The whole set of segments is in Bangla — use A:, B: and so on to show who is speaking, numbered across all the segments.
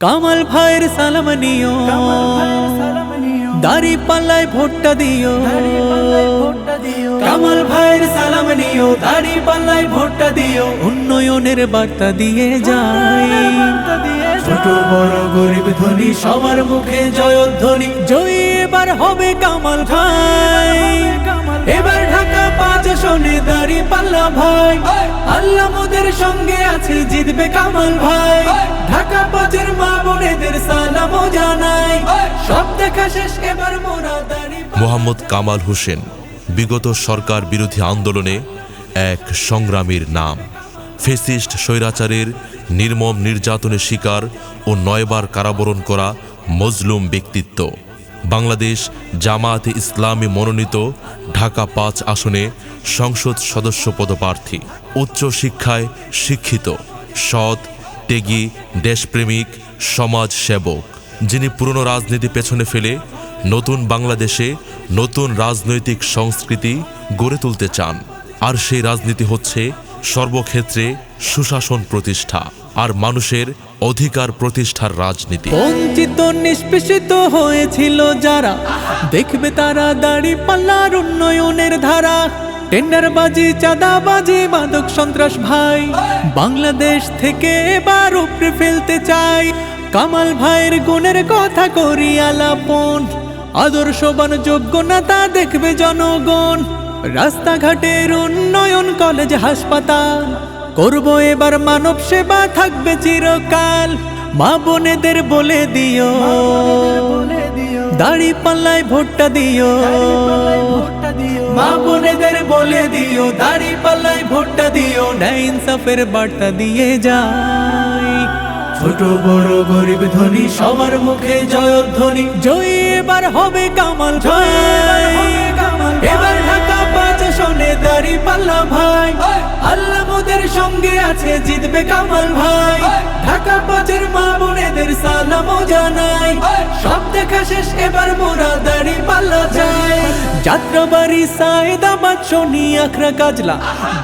A: কামাল ভাইয়ের সালাম নিও। দাড়ি পাল্লায় ভোটটা দিও। কামাল ভাইয়ের সালাম নিও। দাড়ি পাল্লায় ভোটটা দিও। উন্নয়নের বার্তা দিয়ে যায় ছোট বড় গরিব ধনী সবার মুখে জয়ধ্বনি জয়ী এবার হবে কামাল ভাই। এবার ঢাকা পাঁচ শোনে দাড়ি পাল্লা ভাই। আল্লাহ মোদের সঙ্গে আছে জিতবে কামাল ভাই। ঢাকা পাঁচের মা বোনেদের সালামও জানাই। সব দেখা শেষ এবার মোরা দাড়ি
B: মোহাম্মদ কামাল হোসেন বিগত সরকার বিরোধী আন্দোলনে এক সংগ্রামীর নাম। ফেসিস্ট স্বৈরাচারের নির্মম নির্যাতনের শিকার ও নয়বার কারাবরণ করা মজলুম ব্যক্তিত্ব। বাংলাদেশ জামায়াতে ইসলামী মনোনীত ঢাকা পাঁচ আসনে সংসদ সদস্য পদপ্রার্থী, উচ্চ শিক্ষায় শিক্ষিত, সৎ, ত্যাগী, দেশপ্রেমিক সমাজ সেবক যিনি পুরনো রাজনীতি পেছনে ফেলে নতুন বাংলাদেশে নতুন রাজনৈতিক সংস্কৃতি গড়ে তুলতে চান। আর সেই রাজনীতি হচ্ছে সর্বক্ষেত্রে সুশাসন প্রতিষ্ঠা। আর মানুষের অধিকার প্রতিষ্ঠার রাজনীতি।
A: বঞ্চিত, নিষ্পেষিত হয়েছিল যারা। দেখবে তারা দাড়ি পাল্লার উন্নয়নের ধারা। টেন্ডারবাজি, চাঁদাবাজি, মাদক সন্ত্রাস ভাই। বাংলাদেশ থেকে এবার উপরে ফেলতে চাই। কামাল ভাইয়ের গুণের কথা করি আলাপন। আদর্শবান, যোগ্য না তা দেখবে জনগণ। রাস্তাঘাটের উন্নয়ন, কলেজ, হাসপাতাল। করব এবার মানব সেবা থাকবে চিরকাল। মা বোনেদের বলে দিও। দাড়ি পাল্লায় ভোটটা দিও। মা বোনেদের বলে দিও দাড়ি পাল্লায় ভোটটা দিও। ন্যায় ইনসাফের বার্তা দিয়ে যাই। ছোট বড় গরিব ধনী সবার মুখে জয়ধ্বনি। জয়ী এবার হবে কামাল ভাই। এবার ঢাকা পাঁচ শোনে দাড়ি পাল্লা ভাই। সঙ্গে আছে জিতবে কামাল ভাই। ঢাকা পাঁচের মা বোনেদের সালামও জানাই। সব দেখা শেষ এবার মোরা দাড়ি পাল্লা যায়। যাত্রাবাড়ি সায়দাবাদ শনি আখড়া কাজলা।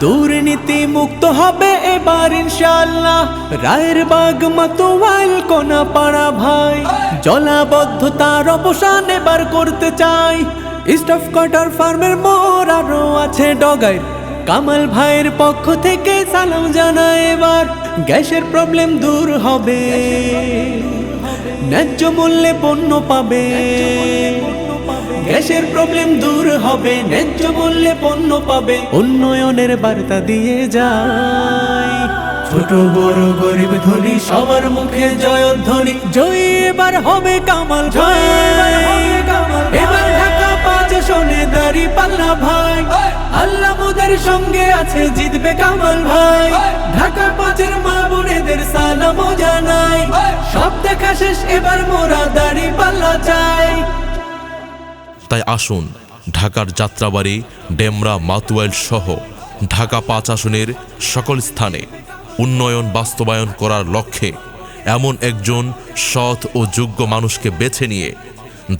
A: দুর্নীতি মুক্ত হবে এবার ইনশাল্লাহ রায়ের বাগ মাতোয়াল কোনা পাড়া ভাই জলাবদ্ধতার অবসান এবার করতে চাই। স্টাফ কোয়ার্টার ফার্মের মোর আরও আছে ডগাই কামাল ভাইয়ের পক্ষ থেকে সালাম জানায় এবার। গ্যাসের প্রবলেম দূর হবে। ন্যায্য মূল্যে পণ্য পাবে। গ্যাসের প্রবলেম দূর হবে। ন্যায্য মূল্যে পণ্য পাবে। উন্নয়নের বার্তা দিয়ে যায়। ছোট বড় গরিব ধনী সবার মুখে জয়ধ্বনি। জয় এবার হবে কামাল ভাই। এবার ঢাকা পাঁচ শোনে দাড়ি পাল্লা ভাই। আল্লাহ মোদের সঙ্গে আছে জিতবে কামাল ভাই। ঢাকা পাঁচের মা বোনেদের সালামও জানাই। সব দেখা শেষ এবার মোরা দাড়ি পাল্লা চাই।
B: তাই আসুন ঢাকার যাত্রাবাড়ি ডেমরা মাতুয়াইল সহ ঢাকা পাঁচ আসনের সকল স্থানে উন্নয়ন বাস্তবায়ন করার লক্ষ্যে এমন একজন সৎ ও যোগ্য মানুষকে বেছে নিয়ে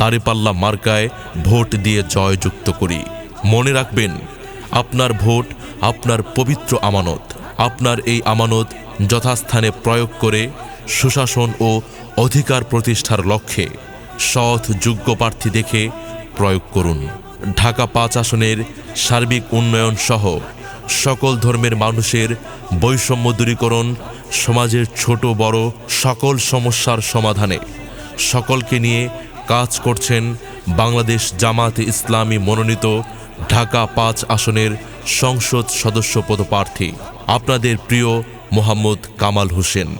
B: দাঁড়িপাল্লা মার্কায় ভোট দিয়ে জয়যুক্ত করি। মনে রাখবেন আপনার ভোট, আপনার পবিত্র আমানত। আপনার এই আমানত যথাস্থানে প্রয়োগ করে সুশাসন ও অধিকার প্রতিষ্ঠার লক্ষ্যে সৎ, যোগ্য প্রার্থী দেখে প্রয়োগ করুন। ঢাকা পাঁচ আসনের সার্বিক উন্নয়ন সহ সকল ধর্মের মানুষের বৈষম্য দূরীকরণ সমাজের ছোট, বড় সকল সমস্যার সমাধানে সকলকে নিয়ে কাজ করছেন বাংলাদেশ জামাতে ইসলামী মনোনীত ঢাকা পাঁচ আসনের সংসদ সদস্য পদপ্রার্থী। আপনাদের প্রিয় মোহাম্মদ কামাল হোসেন।